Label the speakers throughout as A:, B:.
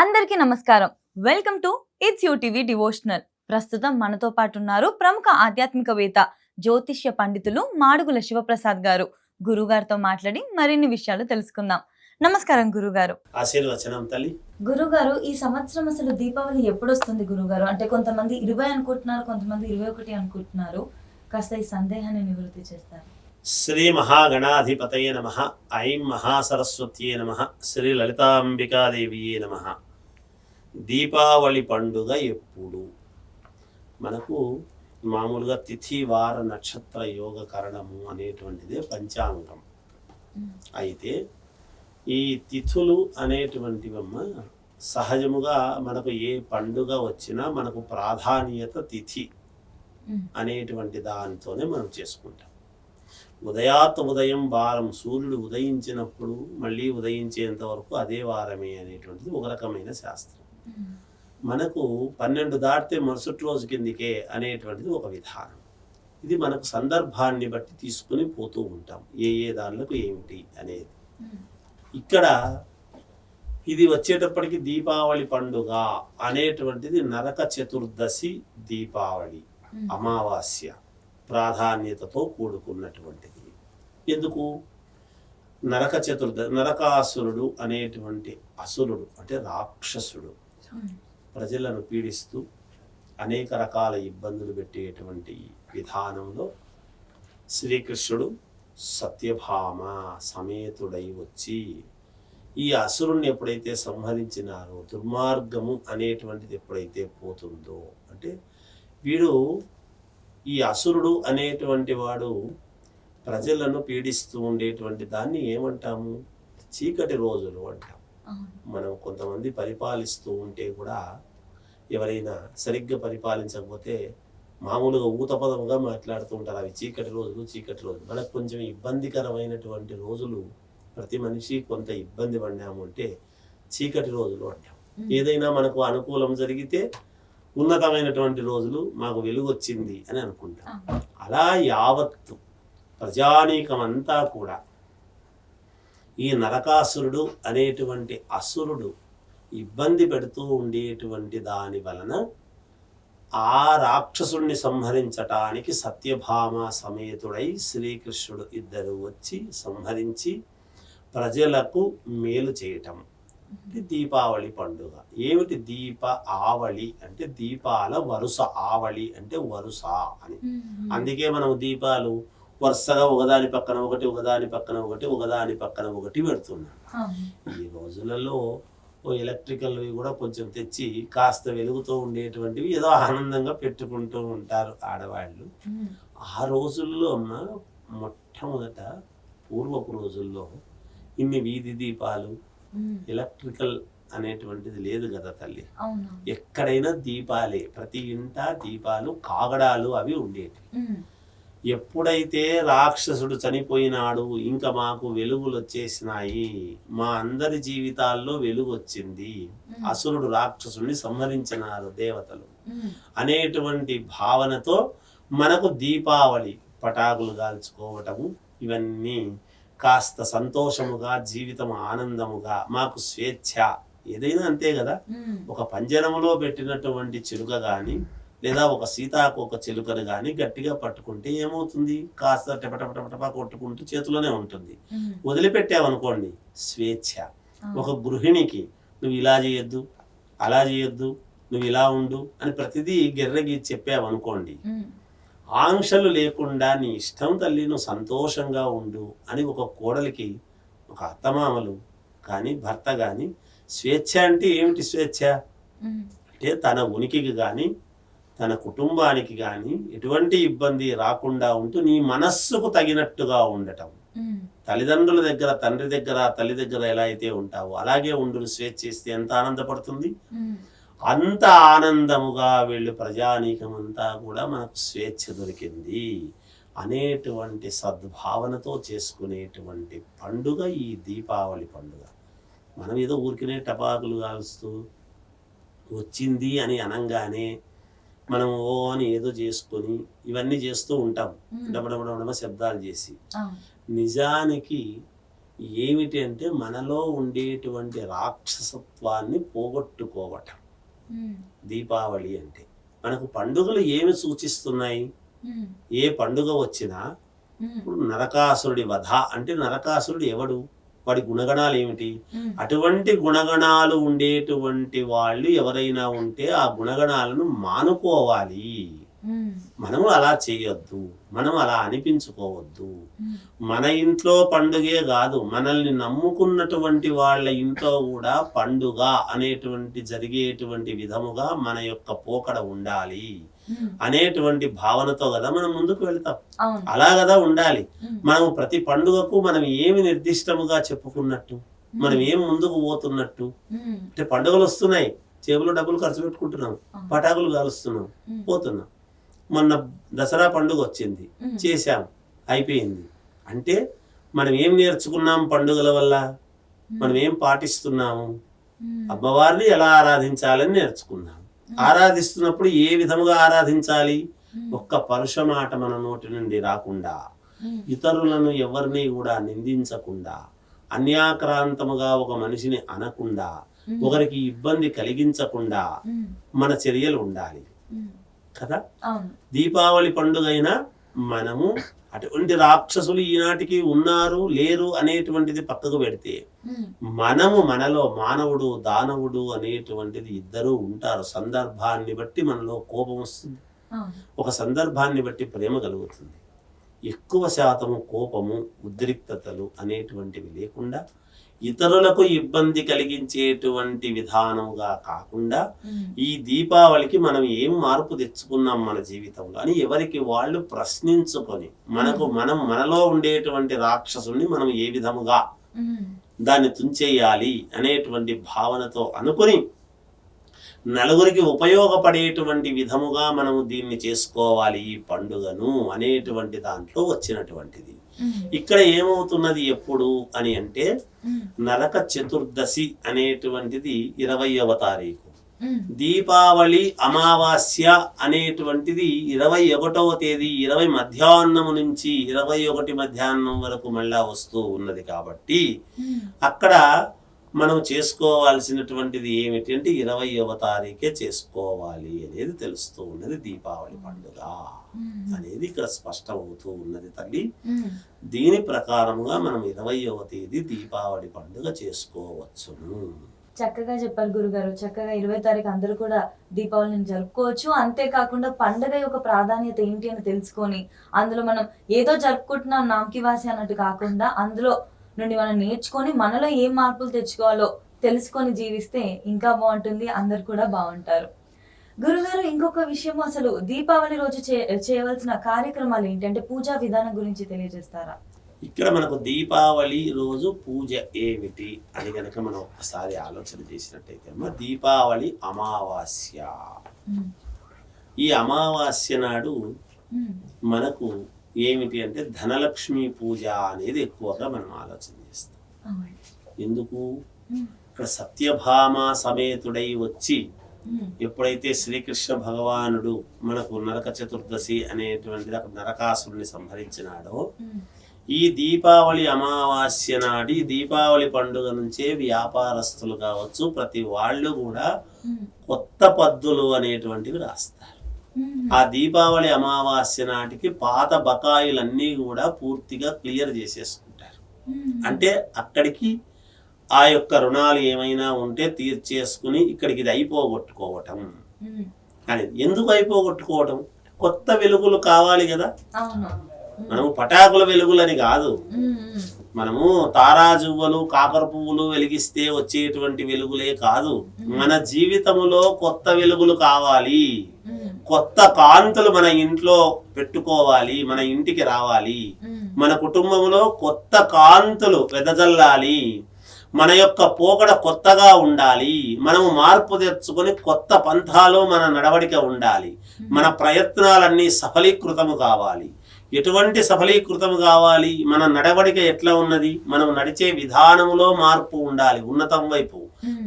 A: అందరికీ నమస్కారం. Welcome to its you TV devotional ప్రస్తుతం మనతో పాటు ఉన్నారు ప్రముఖ ఆధ్యాత్మికవేత్త జ్యోతిష్య పండితులు మాడుగుల శివప్రసాద్ గారు. గురుగారితో మాట్లాడి మరిన్ని విషయాలు తెలుసుకుందాం. నమస్కారం గురుగారు.
B: ఆశీర్వచనం తల్లి.
A: గురుగారు ఈ సంవత్సరం అసలు దీపావళి ఎప్పుడు వస్తుంది గురుగారు? అంటే కొంతమంది ఇరవై అనుకుంటున్నారు కొంతమంది ఇరవై ఒకటి అనుకుంటున్నారు. కాస్త ఈ సందేహాన్ని నివృత్తి చేస్తారు.
B: శ్రీ మహాగణాధిపతయ నమ ఐం మహాసరస్వత్యే నమ శ్రీ లలితాంబికాదేవియే నమ. దీపావళి పండుగ ఎప్పుడు? మనకు మామూలుగా తిథి వార నక్షత్ర యోగ కరణము అనేటువంటిదే పంచాంగం. అయితే ఈ తిథులు అనేటువంటివమ్మ సహజముగా మనకు ఏ పండుగ వచ్చినా మనకు ప్రాధాన్యత తిథి అనేటువంటి దానితోనే మనం చేసుకుంటాం. ఉదయాత్ ఉదయం వారం సూర్యుడు ఉదయించినప్పుడు మళ్ళీ ఉదయించేంత వరకు అదే వారమే అనేటువంటిది ఒక రకమైన శాస్త్రం. మనకు పన్నెండు దాటితే మరుసటి రోజు కిందికే అనేటువంటిది ఒక విధానం. ఇది మనకు సందర్భాన్ని బట్టి తీసుకుని పోతూ ఉంటాం. ఏ ఏ దానిలకు ఏమిటి అనేది. ఇక్కడ ఇది వచ్చేటప్పటికి దీపావళి పండుగ అనేటువంటిది నరక చతుర్దశి దీపావళి అమావాస్య ప్రాధాన్యతతో కూడుకున్నటువంటిది. ఎందుకు? నరక చతుర్ద నరకాసురుడు అనేటువంటి అసురుడు అంటే రాక్షసుడు ప్రజలను పీడిస్తూ అనేక రకాల ఇబ్బందులు పెట్టేటువంటి విధానంలో శ్రీకృష్ణుడు సత్యభామ సమేతుడై వచ్చి ఈ అసురుణ్ణి ఎప్పుడైతే సంహరించినారో దుర్మార్గము అనేటువంటిది ఎప్పుడైతే పోతుందో అంటే వీడు ఈ అసురుడు అనేటువంటి వాడు ప్రజలను పీడిస్తూ ఉండేటువంటి దాన్ని ఏమంటాము? చీకటి రోజులు అంటాం. మనం కొంతమంది పరిపాలిస్తూ ఉంటే కూడా ఎవరైనా సరిగ్గా పరిపాలించకపోతే మామూలుగా ఊతపదముగా మాట్లాడుతూ ఉంటారు. అవి చీకటి రోజులు చీకటి రోజులు. మనకు కొంచెం ఇబ్బందికరమైనటువంటి రోజులు ప్రతి మనిషి కొంత ఇబ్బంది పడినాము అంటే చీకటి రోజులు అంటాం. ఏదైనా మనకు అనుకూలం జరిగితే ఉన్నతమైనటువంటి రోజులు మాకు వెలుగు వచ్చింది అని అనుకుంటాం. అలా యావత్తు ప్రజానీకం అంతా కూడా ఈ నరకాసురుడు అనేటువంటి అసురుడు ఇబ్బంది పెడుతూ ఉండేటువంటి దాని వలన ఆ రాక్షసుణ్ణి సంహరించటానికి సత్యభామ సమేతుడై శ్రీకృష్ణుడు ఇద్దరు వచ్చి సంహరించి ప్రజలకు మేలు చేయటం. ఇది దీపావళి పండుగ. ఏమిటి దీప ఆవళి అంటే దీపాల వరుస ఆవళి అంటే వరుస అని. అందుకే మనం దీపాలు వరుసగా ఒకదాని పక్కన ఒకటి ఒకదాని పక్కన ఒకటి ఒకదాని పక్కన ఒకటి పెడుతున్నాం ఈ రోజులలో ఓ ఎలక్ట్రికల్వి కూడా కొంచెం తెచ్చి కాస్త వెలుగుతూ ఉండేటువంటివి ఏదో ఆనందంగా పెట్టుకుంటూ ఉంటారు ఆడవాళ్ళు. ఆ రోజుల్లో అమ్మ మొట్టమొదట పూర్వపు రోజుల్లో ఇన్ని వీధి దీపాలు ఎలక్ట్రికల్ అనేటువంటిది లేదు కదా తల్లి. ఎక్కడైనా దీపాలే ప్రతి ఇంట దీపాలు కాగడాలు అవి ఉండేవి ఎప్పుడైతే రాక్షసుడు చనిపోయినాడు ఇంకా మాకు వెలుగులు వచ్చేసినాయి మా అందరి జీవితాల్లో వెలుగు వచ్చింది అసురుడు రాక్షసుడిని సంహరించినారు దేవతలు. అనేటువంటి భావనతో మనకు దీపావళి పటాకులు కాల్చుకోవటము ఇవన్నీ కాస్త సంతోషముగా జీవితం ఆనందముగా మాకు స్వేచ్ఛ. ఏదైనా అంతే కదా? ఒక పంజరములో పెట్టినటువంటి చిలుక కానీ లేదా ఒక సీతాకోక చిలుకను కానీ గట్టిగా పట్టుకుంటే ఏమవుతుంది? కాస్త టపటపటపటపా కొట్టుకుంటూ చేతిలోనే ఉంటుంది. వదిలిపెట్టావనుకోండి స్వేచ్ఛ. ఒక గృహిణికి నువ్వు ఇలా చేయొద్దు అలా చేయొద్దు నువ్వు ఇలా ఉండు అని ప్రతిదీ గిర్రగి చెప్పావనుకోండి ఆంక్షలు లేకుండా నీ ఇష్టం తల్లి నువ్వు సంతోషంగా ఉండు అని ఒక కోడలికి ఒక అత్తమామలు కానీ భర్త కానీ స్వేచ్ఛ అంటే ఏమిటి స్వేచ్ఛ? అంటే తన ఉనికికి కానీ తన కుటుంబానికి కానీ ఎటువంటి ఇబ్బంది రాకుండా ఉంటూ నీ మనస్సుకు తగినట్టుగా ఉండటం. తల్లిదండ్రుల దగ్గర తండ్రి దగ్గర తల్లి దగ్గర ఎలా అయితే ఉంటావో అలాగే ఉండు స్వేచ్ఛ ఇస్తే ఎంత ఆనందపడుతుంది? అంత ఆనందముగా వీళ్ళు ప్రజానీకమంతా కూడా మనకు స్వేచ్ఛ దొరికింది. అనేటువంటి సద్భావనతో చేసుకునేటువంటి పండుగ ఈ దీపావళి పండుగ. మనం ఏదో ఊరికనే టపాకులు కాలుస్తూ వచ్చింది అని అనంగానే మనం ఓ అని ఏదో చేసుకొని ఇవన్నీ చేస్తూ ఉంటాం. డబడబడబడ శబ్దాలు చేసి. నిజానికి ఏమిటి అంటే మనలో ఉండేటువంటి రాక్షసత్వాన్ని పోగొట్టుకోవటం. దీపావళి అంటే. మనకు పండుగలు ఏమి సూచిస్తున్నాయి? ఏ పండుగ వచ్చినా ఇప్పుడు నరకాసురుడి వధ అంటే నరకాసురుడు ఎవడు? వాడి గుణగణాలు ఏమిటి? అటువంటి గుణగణాలు ఉండేటువంటి వాళ్ళు ఎవరైనా ఉంటే ఆ గుణగణాలను మానుకోవాలి. మనము అలా చేయొద్దు. మనం అలా అనిపించుకోవద్దు. మన ఇంట్లో పండుగే కాదు. మనల్ని నమ్ముకున్నటువంటి వాళ్ళ ఇంట్లో కూడా పండుగ అనేటువంటి జరిగేటువంటి విధముగా మన యొక్క పోకడ ఉండాలి. అనేటువంటి భావనతో కదా మనం ముందుకు వెళ్తాం. అలా కదా ఉండాలి. మనం ప్రతి పండుగకు మనం ఏమి నిర్దిష్టముగా చెప్పుకున్నట్టు మనం ఏం ముందుకు పోతున్నట్టు అంటే పండుగలు వస్తున్నాయి. జేబులో డబ్బులు ఖర్చు పెట్టుకుంటున్నాం. పటాకులు కాలుస్తున్నాం. పోతున్నాం. మొన్న దసరా పండుగ వచ్చింది. చేశాం. అయిపోయింది. అంటే మనం ఏం నేర్చుకున్నాం పండుగల వల్ల? మనం ఏం పాటిస్తున్నాము? అమ్మవారిని ఎలా ఆరాధించాలని నేర్చుకున్నాం. ఆరాధిస్తున్నప్పుడు ఏ విధముగా ఆరాధించాలి? ఒక్క పరుష మాట మన నోటి నుండి రాకుండా ఇతరులను ఎవరిని కూడా నిందించకుండా అన్యాక్రాంతముగా ఒక మనిషిని అనకుండా ఒకరికి ఇబ్బంది కలిగించకుండా మన చర్యలు ఉండాలి. కదా? దీపావళి పండుగైనా మనము అటువంటి రాక్షసులు ఈనాటికి ఉన్నారు లేరు అనేటువంటిది పక్కకు పెడితే మనము మనలో మానవుడు దానవుడు అనేటువంటిది ఇద్దరు ఉంటారు. సందర్భాన్ని బట్టి మనలో కోపం వస్తుంది. ఒక సందర్భాన్ని బట్టి ప్రేమ కలుగుతుంది. ఎక్కువ శాతము కోపము ఉద్రిక్తతలు అనేటువంటివి లేకుండా ఇతరులకు ఇబ్బంది కలిగించేటువంటి విధానముగా కాకుండా ఈ దీపావళికి మనం ఏం మార్పు తెచ్చుకున్నాం మన జీవితంలో అని ఎవరికి వాళ్ళు ప్రశ్నించుకొని మనకు మనం మనలో ఉండేటువంటి రాక్షసుని మనం ఏ విధముగా దాన్ని తుంచేయాలి అనేటువంటి భావనతో అనుకుని నలుగురికి ఉపయోగపడేటువంటి విధముగా మనము దీన్ని చేసుకోవాలి ఈ పండుగను అనేటువంటి దాంట్లో వచ్చినటువంటిది. ఇక్కడ ఏమవుతున్నది ఎప్పుడు అని అంటే నరక చతుర్దశి అనేటువంటిది ఇరవయవ తారీఖు. దీపావళి అమావాస్య అనేటువంటిది ఇరవై ఒకటవ తేదీ ఇరవై మధ్యాహ్నము నుంచి ఇరవై ఒకటి మధ్యాహ్నం వరకు మళ్ళా వస్తూ ఉన్నది కాబట్టి అక్కడ మనం చేసుకోవాల్సినటువంటిది ఏమిటి అంటే ఇరవైవ తారీఖే చేసుకోవాలి అనేది తెలుస్తూ ఉన్నది దీపావళి పండుగ అనేది ఇక్కడ స్పష్టమవుతూ ఉన్నది తల్లి. దీని ప్రకారముగా మనం ఇరవైవ తేదీ దీపావళి పండుగ చేసుకోవచ్చును.
A: చక్కగా చెప్పారు గురుగారు. చక్కగా ఇరవై తారీఖు అందరూ కూడా దీపావళిని జరుపుకోవచ్చు. అంతేకాకుండా పండగ యొక్క ప్రాధాన్యత ఏంటి అని తెలుసుకొని అందులో మనం ఏదో జరుపుకుంటున్నాం నామకి వాసి అన్నట్టు కాకుండా అందులో నుండి మనం నేర్చుకొని మనలో ఏం మార్పులు తెచ్చుకోవాలో తెలుసుకొని జీవిస్తే ఇంకా బాగుంటుంది అందరు కూడా బాగుంటారు. గురుగారు ఇంకొక విషయం అసలు దీపావళి రోజు చే చేయవలసిన కార్యక్రమాలు ఏంటి అంటే పూజా విధానం గురించి తెలియజేస్తారా?
B: ఇక్కడ మనకు దీపావళి రోజు పూజ ఏమిటి అని కనుక మనం ఒక్కసారి ఆలోచన చేసినట్టయితే దీపావళి అమావాస్య. ఈ అమావాస్య నాడు మనకు ఏమిటి అంటే ధనలక్ష్మి పూజ అనేది ఎక్కువగా మనం ఆలోచన చేస్తాం. ఎందుకు? ఇక్కడ సత్యభామ సమేతుడై వచ్చి ఎప్పుడైతే శ్రీకృష్ణ భగవానుడు మనకు నరక చతుర్దశి అనేటువంటిది అక్కడ నరకాసురుని సంహరించినాడో ఈ దీపావళి అమావాస్య నాటి దీపావళి పండుగ నుంచే వ్యాపారస్తులు కావచ్చు ప్రతి వాళ్ళు కూడా కొత్త పద్దులు అనేటువంటివి రాస్తారు. ఆ దీపావళి అమావాస్య నాటికి పాత బకాయిలన్నీ కూడా పూర్తిగా క్లియర్ చేసేసుకుంటారు. అంటే అక్కడికి ఆ యొక్క రుణాలు ఏమైనా ఉంటే తీర్చేసుకుని ఇక్కడికి ఇది అయిపోగొట్టుకోవటం. అనేది ఎందుకు అయిపోగొట్టుకోవటం? కొత్త వెలుగులు కావాలి కదా. మనము పటాకుల వెలుగులని కాదు. మనము తారాజువ్వలు కాకర పువ్వులు వెలిగిస్తే వచ్చేటువంటి వెలుగులే కాదు. మన జీవితములో కొత్త వెలుగులు కావాలి. కొత్త కాంతులు మన ఇంట్లో పెట్టుకోవాలి మన ఇంటికి రావాలి. మన కుటుంబంలో కొత్త కాంతులు వెదజల్లాలి. మన యొక్క పోకడ కొత్తగా ఉండాలి. మనము మార్పు తెచ్చుకొని కొత్త పంథాలో మన నడవడిక ఉండాలి. మన ప్రయత్నాలన్నీ సఫలీకృతము కావాలి. ఎటువంటి సఫలీకృతం కావాలి? మన నడవడిక ఎట్లా ఉన్నది? మనం నడిచే విధానములో మార్పు ఉండాలి ఉన్నతం వైపు.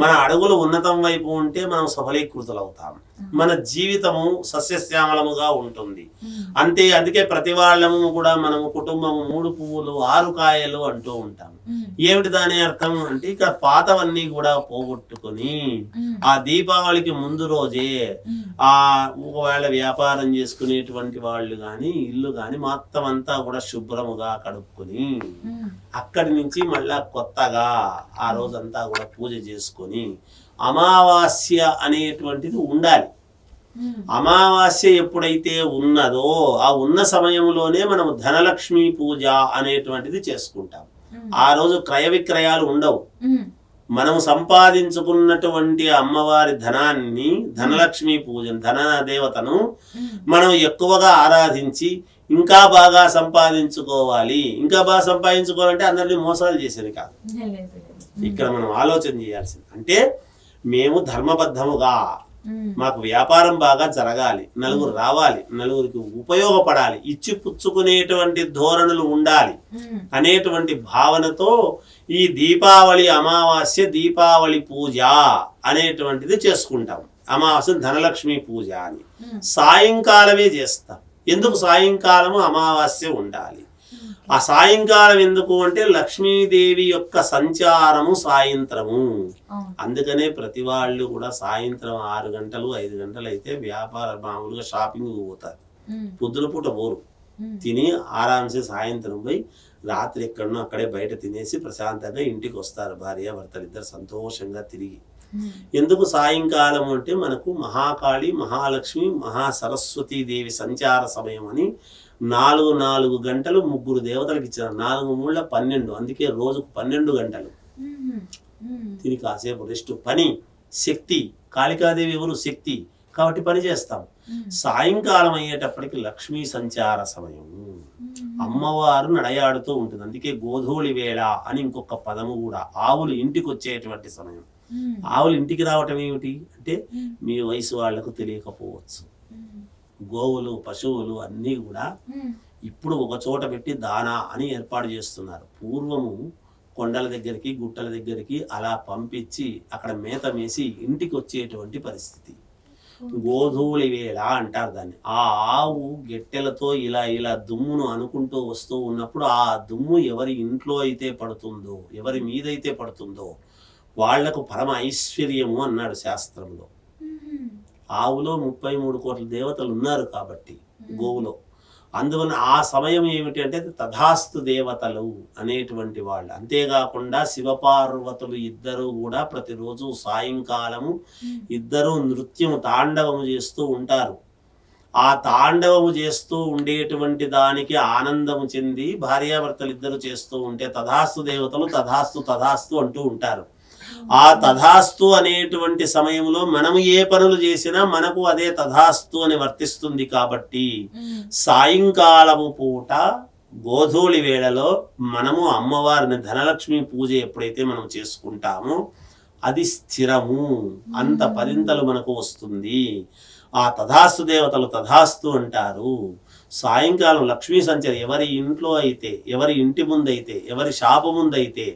B: మన అడుగులు ఉన్నతం వైపు ఉంటే మనం సఫలీకృతులు అవుతాం మన జీవితము సస్యశ్యామలముగా ఉంటుంది. అంతే అందుకే ప్రతి వాళ్ళము కూడా మనము కుటుంబము మూడు పువ్వులు ఆరు కాయలు అంటూ ఉంటాం. ఏమిటి దాని అర్థం? అంటే ఇక్కడ పాతవన్నీ కూడా పోగొట్టుకొని ఆ దీపావళికి ముందు రోజే ఆ ఒకవేళ వ్యాపారం చేసుకునేటువంటి వాళ్ళు కానీ ఇల్లు కానీ మొత్తం అంతా కూడా శుభ్రముగా కడుక్కుని అక్కడి నుంచి మళ్ళా కొత్తగా ఆ రోజంతా కూడా పూజ చేసుకొని అమావాస్య అనేటువంటిది ఉండాలి. అమావాస్య ఎప్పుడైతే ఉన్నదో ఆ ఉన్న సమయంలోనే మనం ధనలక్ష్మి పూజ అనేటువంటిది చేసుకుంటాం. ఆ రోజు క్రయ విక్రయాలు ఉండవు. మనం సంపాదించుకున్నటువంటి అమ్మవారి ధనాన్ని ధనలక్ష్మి పూజ ధన దేవతను మనం ఎక్కువగా ఆరాధించి ఇంకా బాగా సంపాదించుకోవాలి. ఇంకా బాగా సంపాదించుకోవాలంటే అందరినీ మోసాలు చేసేది కాదు. ఇక్కడ మనం ఆలోచన చేయాల్సింది. అంటే మేము ధర్మబద్ధముగా. మాకు వ్యాపారం బాగా జరగాలి. నలుగురు రావాలి. నలుగురికి ఉపయోగపడాలి. ఇచ్చి పుచ్చుకునేటువంటి ధోరణులు ఉండాలి. అనేటువంటి భావనతో ఈ దీపావళి అమావాస్య దీపావళి పూజ అనేటువంటిది చేసుకుంటాం. అమావాస్య ధనలక్ష్మి పూజ అని. సాయంకాలమే చేస్తాం. ఎందుకు సాయంకాలము అమావాస్య ఉండాలి? ఆ సాయంకాలం ఎందుకు అంటే లక్ష్మీదేవి యొక్క సంచారము సాయంత్రము. అందుకనే ప్రతి వాళ్ళు కూడా సాయంత్రం ఆరు గంటలు ఐదు గంటలు అయితే వ్యాపార మామూలుగా షాపింగ్ పోతారు. పొద్దున పూట పోరు. తిని ఆరాంసే సాయంత్రం పోయి రాత్రి ఎక్కడనో అక్కడే బయట తినేసి ప్రశాంతంగా ఇంటికి వస్తారు భార్య భర్తలు ఇద్దరు సంతోషంగా తిరిగి. ఎందుకు సాయంకాలం అంటే మనకు మహాకాళి మహాలక్ష్మి మహా సరస్వతీ దేవి సంచార సమయం అని నాలుగు నాలుగు గంటలు ముగ్గురు దేవతలకు ఇచ్చారు. నాలుగు మూళ్ళ పన్నెండు. అందుకే రోజుకు పన్నెండు గంటలు. తిని కాసేపు రెస్ట్. పని శక్తి. కాళికాదేవి ఎవరు? శక్తి. కాబట్టి పని చేస్తాం. సాయంకాలం అయ్యేటప్పటికి లక్ష్మీ సంచార సమయం. అమ్మవారు నడయాడుతూ ఉంటుంది. అందుకే గోధూళి వేళ అని ఇంకొక పదము కూడా. ఆవులు ఇంటికి వచ్చేటువంటి సమయం. ఆవులు ఇంటికి రావటం ఏమిటి? అంటే మీ వయసు వాళ్ళకు తెలియకపోవచ్చు. గోవులు పశువులు అన్నీ కూడా ఇప్పుడు ఒక చోట పెట్టి దానా అని ఏర్పాటు చేస్తున్నారు. పూర్వము కొండల దగ్గరికి గుట్టల దగ్గరికి అలా పంపించి అక్కడ మేత వేసి ఇంటికి వచ్చేటువంటి పరిస్థితి. గోధూళి వేళ అంటారు దాన్ని. ఆ ఆవు గెట్టెలతో ఇలా ఇలా దుమ్మును అనుకుంటూ వస్తూ ఉన్నప్పుడు ఆ దుమ్ము ఎవరి ఇంట్లో అయితే పడుతుందో ఎవరి మీదైతే పడుతుందో వాళ్ళకు పరమ ఐశ్వర్యము అన్నాడు శాస్త్రంలో. ఆవులో ముప్పై మూడు కోట్ల దేవతలు ఉన్నారు కాబట్టి గోవులో. అందువలన ఆ సమయం ఏమిటి అంటే తథాస్తు దేవతలు అనేటువంటి వాళ్ళు. అంతేకాకుండా శివపార్వతులు ఇద్దరు కూడా ప్రతిరోజు సాయంకాలము ఇద్దరు నృత్యము తాండవము చేస్తూ ఉంటారు. ఆ తాండవము చేస్తూ ఉండేటువంటి దానికి ఆనందము చెంది భార్యాభర్తలు ఇద్దరు చేస్తూ ఉంటే తథాస్తు దేవతలు తథాస్తు తథాస్తు అంటూ ఉంటారు. ఆ తథాస్తు అనేటువంటి సమయంలో మనము ఏ పనులు చేసినా మనకు అదే తథాస్తు అని వర్తిస్తుంది కాబట్టి సాయంకాలము పూట గోధూళి వేళలో మనము అమ్మవారిని ధనలక్ష్మి పూజ ఎప్పుడైతే మనం చేసుకుంటామో అది స్థిరము. అంత పదింతలు మనకు వస్తుంది. ఆ తథాస్తు దేవతలు తథాస్తు అంటారు. సాయంకాలం లక్ష్మీ సంచరి ఎవరి ఇంట్లో అయితే ఎవరి ఇంటి ముందైతే ఎవరి షాపు ముందైతే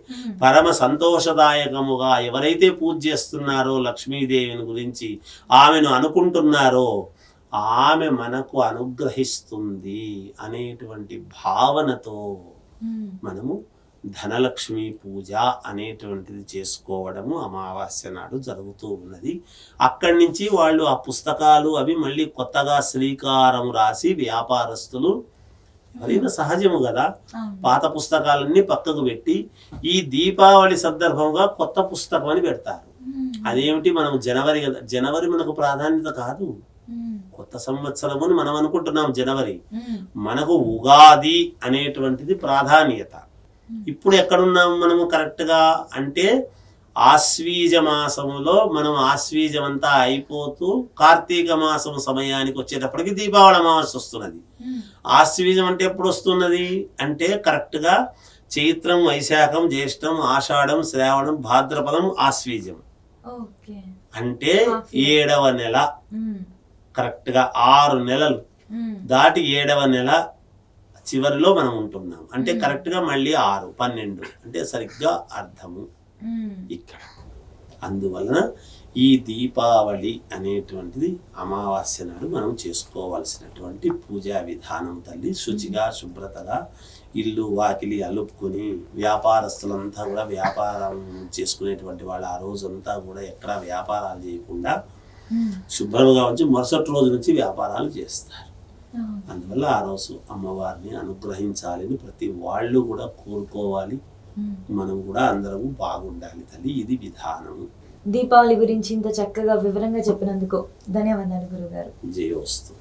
B: పరమ సంతోషదాయకముగా ఎవరైతే పూజ చేస్తున్నారో లక్ష్మీదేవిని గురించి ఆమెను అనుకుంటున్నారో ఆమె మనకు అనుగ్రహిస్తుంది అనేటువంటి భావనతో మనము ధనలక్ష్మి పూజ అనేటువంటిది చేసుకోవడము అమావాస్య నాడు జరుగుతూ ఉన్నది. అక్కడి నుంచి వాళ్ళు ఆ పుస్తకాలు అవి మళ్ళీ కొత్తగా శ్రీకారం రాసి వ్యాపారస్తులు ఎవరైనా సహజము కదా? పాత పుస్తకాలన్నీ పక్కకు పెట్టి ఈ దీపావళి సందర్భంగా కొత్త పుస్తకం అని పెడతారు. అదేమిటి మనం జనవరి కదా? జనవరి మనకు ప్రాధాన్యత కాదు. కొత్త సంవత్సరము అని మనం అనుకుంటున్నాం జనవరి. మనకు ఉగాది అనేటువంటిది ప్రాధాన్యత. ఇప్పుడు ఎక్కడున్నాం మనము కరెక్ట్గా అంటే ఆశ్వీజ మాసములో మనం ఆశ్వీజం అంతా అయిపోతూ కార్తీక మాసం సమయానికి వచ్చేటప్పటికి దీపావళి అమావాస్య వస్తున్నది. ఆశ్వీజం అంటే ఎప్పుడు వస్తున్నది? అంటే కరెక్ట్గా చైత్రం వైశాఖం జ్యేష్టం ఆషాఢం శ్రావణం భాద్రపదం ఆశ్వీజం. అంటే ఏడవ నెల. కరెక్ట్గా ఆరు నెలలు. దాటి ఏడవ నెల చివరిలో మనం ఉంటున్నాం. అంటే
A: మ్మ్.
B: కరెక్ట్గా మళ్ళీ ఆరు పన్నెండు అంటే సరిగ్గా అర్థము ఇక్కడ. అందువలన ఈ దీపావళి అనేటువంటిది అమావాస్య నాడు మనం చేసుకోవాల్సినటువంటి పూజా విధానం తల్లి. శుచిగా శుభ్రతగా ఇల్లు వాకిలి అలుపుకొని వ్యాపారస్తులంతా కూడా వ్యాపారం చేసుకునేటువంటి వాళ్ళు ఆ రోజంతా కూడా ఎక్కడా వ్యాపారాలు చేయకుండా శుభ్రంగా ఉంచి మరుసటి రోజు నుంచి వ్యాపారాలు చేస్తారు. అందువల్ల ఆ రోజు అమ్మవారిని అనుగ్రహించాలని ప్రతి వాళ్ళు కూడా కోరుకోవాలి. మనం కూడా అందరము బాగుండాలి తల్లి ఇది విధానము.
A: దీపావళి గురించి ఇంత చక్కగా వివరంగా చెప్పినందుకు ధన్యవాదాలు గురుగారు.
B: జయోస్తు.